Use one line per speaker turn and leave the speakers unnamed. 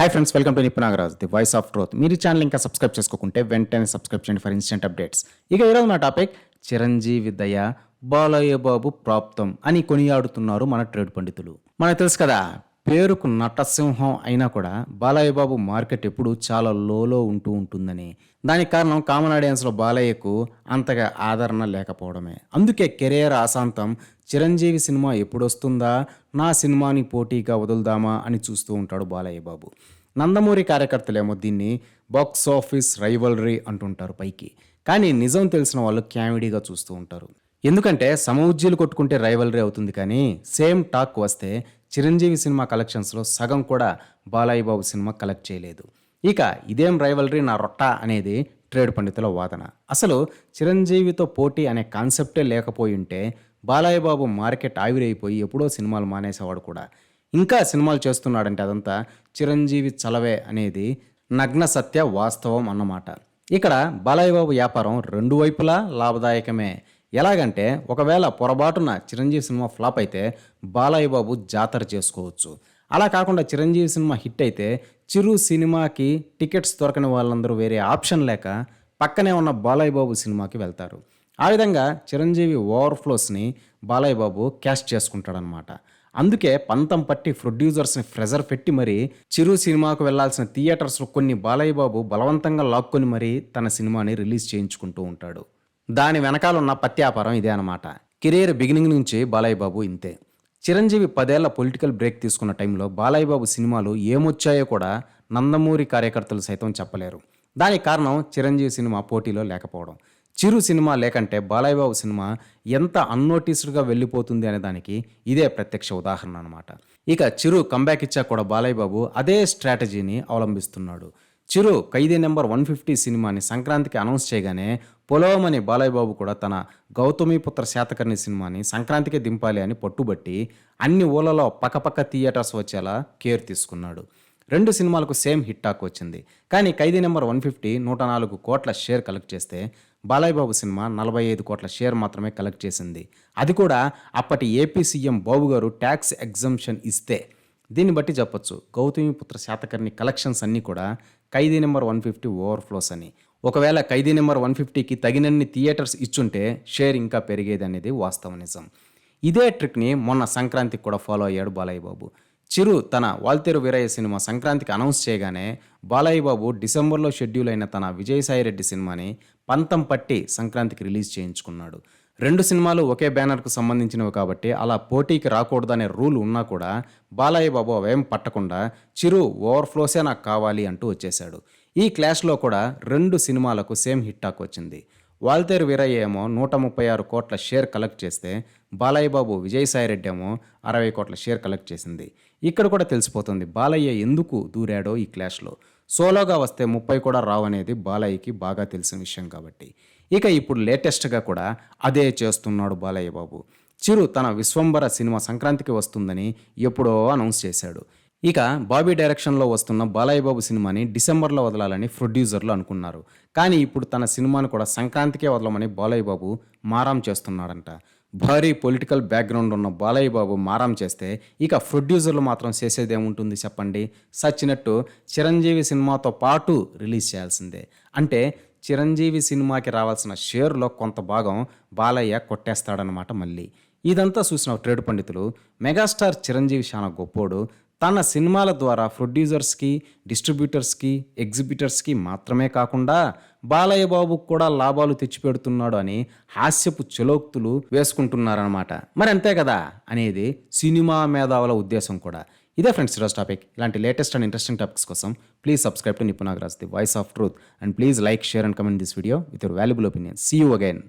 Hi friends welcome to Nipunagaraj the voice of truth మీరు channel ఇంకా subscribe చేసుకోకుంటే వెంటనే subscribe చేయండి ఫర్ ఇన్స్టెంట్ అప్డేట్స్ ఇక ఈరోజు నా టాపిక్ చిరంజీవి దయ బాలయ్య బాబు ప్రాప్తం అని కొనియాడుతున్నారు మన ట్రేడ్ పండితులు. మనకు తెలుసు కదా పేరుకు నటసింహం అయినా కూడా బాలయ్య బాబు మార్కెట్ ఎప్పుడు చాలా లోలో ఉంటూ ఉంటుందని. దానికి కారణం కామన్ ఆడియన్స్లో బాలయ్యకు అంతగా ఆదరణ లేకపోవడమే. అందుకే కెరియర్ ఆశాంతం చిరంజీవి సినిమా ఎప్పుడొస్తుందా నా సినిమాని పోటీగా వదులుదామా అని చూస్తూ ఉంటాడు బాలయ్య బాబు నందమూరి కార్యకర్తలేమో దీన్ని బాక్స్ ఆఫీస్ రైవలరీ అంటుంటారు పైకి. కానీ నిజం తెలిసిన వాళ్ళు క్యామిడీగా చూస్తూ ఉంటారు. ఎందుకంటే సమవుజ్జీలు కొట్టుకుంటే రైవలరీ అవుతుంది కానీ సేమ్ టాక్ వస్తే చిరంజీవి సినిమా కలెక్షన్స్లో సగం కూడా బాలయ్య బాబు సినిమా కలెక్ట్ చేయలేదు. ఇక ఇదేం రైవలరీ నా రొట్ట అనేది ట్రేడ్ పండితుల వాదన. అసలు చిరంజీవితో పోటీ అనే కాన్సెప్టే లేకపోయి ఉంటే బాలయ్య బాబు మార్కెట్ ఆవిరైపోయి ఎప్పుడో సినిమాలు మానేసేవాడు కూడా. ఇంకా సినిమాలు చేస్తున్నాడంటే అదంతా చిరంజీవి చలవే అనేది నగ్న సత్య వాస్తవం అన్నమాట. ఇక్కడ బాలయ్య బాబు వ్యాపారం రెండు వైపులా లాభదాయకమే. ఎలాగంటే ఒకవేళ పొరపాటున చిరంజీవి సినిమా ఫ్లాప్ అయితే బాలయ్య బాబు జాతర చేసుకోవచ్చు. అలా కాకుండా చిరంజీవి సినిమా హిట్ అయితే చిరు సినిమాకి టికెట్స్ దొరకని వాళ్ళందరూ వేరే ఆప్షన్ లేక పక్కనే ఉన్న బాలయ్య బాబు సినిమాకి వెళ్తారు. ఆ విధంగా చిరంజీవి ఓవర్ఫ్లోస్ని బాలయ్య బాబు క్యాష్ చేసుకుంటాడనమాట. అందుకే పంతం పట్టి ప్రొడ్యూసర్స్ని ప్రెజర్ పెట్టి మరీ చిరు సినిమాకు వెళ్ళాల్సిన థియేటర్స్లో కొన్ని బాలయ్య బాబు బలవంతంగా లాక్కొని మరీ తన సినిమాని రిలీజ్ చేయించుకుంటూ ఉంటాడు. దాని వెనకాల ఉన్న పత్యాపారం ఇదే అనమాట కెరీర్ బిగినింగ్ నుంచి బాలయ్య బాబు ఇంతే. చిరంజీవి పదేళ్ళ పొలిటికల్ బ్రేక్ తీసుకున్న టైంలో బాలయ్య బాబు సినిమాలు ఏమొచ్చాయో కూడా నందమూరి కార్యకర్తలు సైతం చెప్పలేరు. దానికి కారణం చిరంజీవి సినిమా పోటీలో లేకపోవడం. చిరు సినిమా లేకంటే బాలయ్య బాబు సినిమా ఎంత అన్నోటీస్డ్గా వెళ్ళిపోతుంది అనే దానికి ఇదే ప్రత్యక్ష ఉదాహరణ అనమాట ఇక చిరు కంబ్యాక్ ఇచ్చా కూడా బాలయ్య బాబు అదే స్ట్రాటజీని అవలంబిస్తున్నాడు. Chiru Khaidi number one fifty సినిమాని సంక్రాంతికి అనౌన్స్ చేయగానే పొలవమని బాలయ్య బాబు కూడా తన గౌతమిపుత్ర శాతకర్ణి సినిమాని సంక్రాంతికి దింపాలి అని పట్టుబట్టి అన్ని ఊళ్ళలో పక్కపక్క థియేటర్స్ వచ్చేలా కేర్ తీసుకున్నాడు. రెండు సినిమాలకు సేమ్ హిట్టాక్ వచ్చింది. కానీ ఖైదీ నెంబర్ వన్ ఫిఫ్టీ నూట నాలుగు కోట్ల షేర్ కలెక్ట్ చేస్తే బాలయ్య బాబు సినిమా నలభై ఐదు కోట్ల షేర్ మాత్రమే కలెక్ట్ చేసింది. అది కూడా అప్పటి ఏపీ సీఎం బాబు గారు ట్యాక్స్ ఎగ్జంప్షన్ ఇస్తే. దీన్ని బట్టి చెప్పొచ్చు. గౌతమిపుత్ర శాతకర్ణి కలెక్షన్స్ అన్నీ కూడా Khaidi number one fifty overflows అని. ఒకవేళ ఖైదీ నెంబర్ వన్ ఫిఫ్టీకి తగినన్ని థియేటర్స్ ఇచ్చుంటే షేర్ ఇంకా పెరిగేది అనేది వాస్తవ నిజం. ఇదే ట్రిక్ని మొన్న సంక్రాంతికి కూడా ఫాలో అయ్యాడు బాలయ్య బాబు చిరు తన వాల్తేరు వీరయ్య సినిమా సంక్రాంతికి అనౌన్స్ చేయగానే బాలయ్య బాబు డిసెంబర్లో షెడ్యూల్ అయిన తన విజయసాయిరెడ్డి సినిమాని పంతం పట్టి సంక్రాంతికి రిలీజ్ చేయించుకున్నాడు. రెండు సినిమాలు ఒకే బ్యానర్కు సంబంధించినవి కాబట్టి అలా పోటీకి రాకూడదనే రూల్ ఉన్నా కూడా బాలయ్య బాబు అవేం పట్టకుండా చిరు ఓవర్ఫ్లోసే నాకు కావాలి అంటూ వచ్చేశాడు. ఈ క్లాష్లో కూడా రెండు సినిమాలకు సేమ్ హిట్టాక్ వచ్చింది. వాల్తేరు వీరయ్య ఏమో నూట ముప్పై ఆరు కోట్ల షేర్ కలెక్ట్ చేస్తే బాలయ్య బాబు విజయసాయిరెడ్డి ఏమో అరవై కోట్ల షేర్ కలెక్ట్ చేసింది. ఇక్కడ కూడా తెలిసిపోతుంది బాలయ్య ఎందుకు దూరాడో ఈ క్లాష్లో. సోలోగా వస్తే ముప్పై కూడా రావనేది బాలయ్యకి బాగా తెలిసిన విషయం కాబట్టి. ఇక ఇప్పుడు లేటెస్ట్గా కూడా అదే చేస్తున్నాడు బాలయ్య బాబు. చిరు తన విశ్వంబర సినిమా సంక్రాంతికి వస్తుందని ఎప్పుడో అనౌన్స్ చేశాడు. ఇక బాబీ డైరెక్షన్లో వస్తున్న బాలయ్య బాబు సినిమాని డిసెంబర్లో వదలాలని ప్రొడ్యూసర్లు అనుకున్నారు. కానీ ఇప్పుడు తన సినిమాను కూడా సంక్రాంతికే వదలమని బాలయ్య బాబు మారాం చేస్తున్నాడంట. భారీ పొలిటికల్ బ్యాక్గ్రౌండ్ ఉన్న బాలయ్య బాబు మారం చేస్తే ఇక ప్రొడ్యూసర్లు మాత్రం చేసేదేముంటుంది చెప్పండి? సచ్చినట్టు చిరంజీవి సినిమాతో పాటు రిలీజ్ చేయాల్సిందే. అంటే చిరంజీవి సినిమాకి రావాల్సిన షేర్లో కొంత భాగం బాలయ్య కొట్టేస్తాడనమాట మళ్ళీ. ఇదంతా చూసిన ట్రేడ్ పండితులు మెగాస్టార్ చిరంజీవి చాలా గొప్పోడు తన సినిమాల ద్వారా ప్రొడ్యూసర్స్కి డిస్ట్రిబ్యూటర్స్కి ఎగ్జిబిటర్స్కి మాత్రమే కాకుండా బాలయ్య బాబుకు కూడా లాభాలు తెచ్చిపెడుతున్నాడు అని హాస్యపు చలోక్తులు వేసుకుంటున్నారనమాట మరి అంతే కదా అనేది సినిమా మేధావుల ఉద్దేశం కూడా. ఇదే ఫ్రెండ్స్ ఈరోజు టాపిక్. ఇలాంటి లేటెస్ట్ అండ్ ఇంట్రెస్టింగ్ టాపిక్స్ కోసం please subscribe to Nipunagraj the voice of truth and please like share and comment this video with your valuable opinion. See you again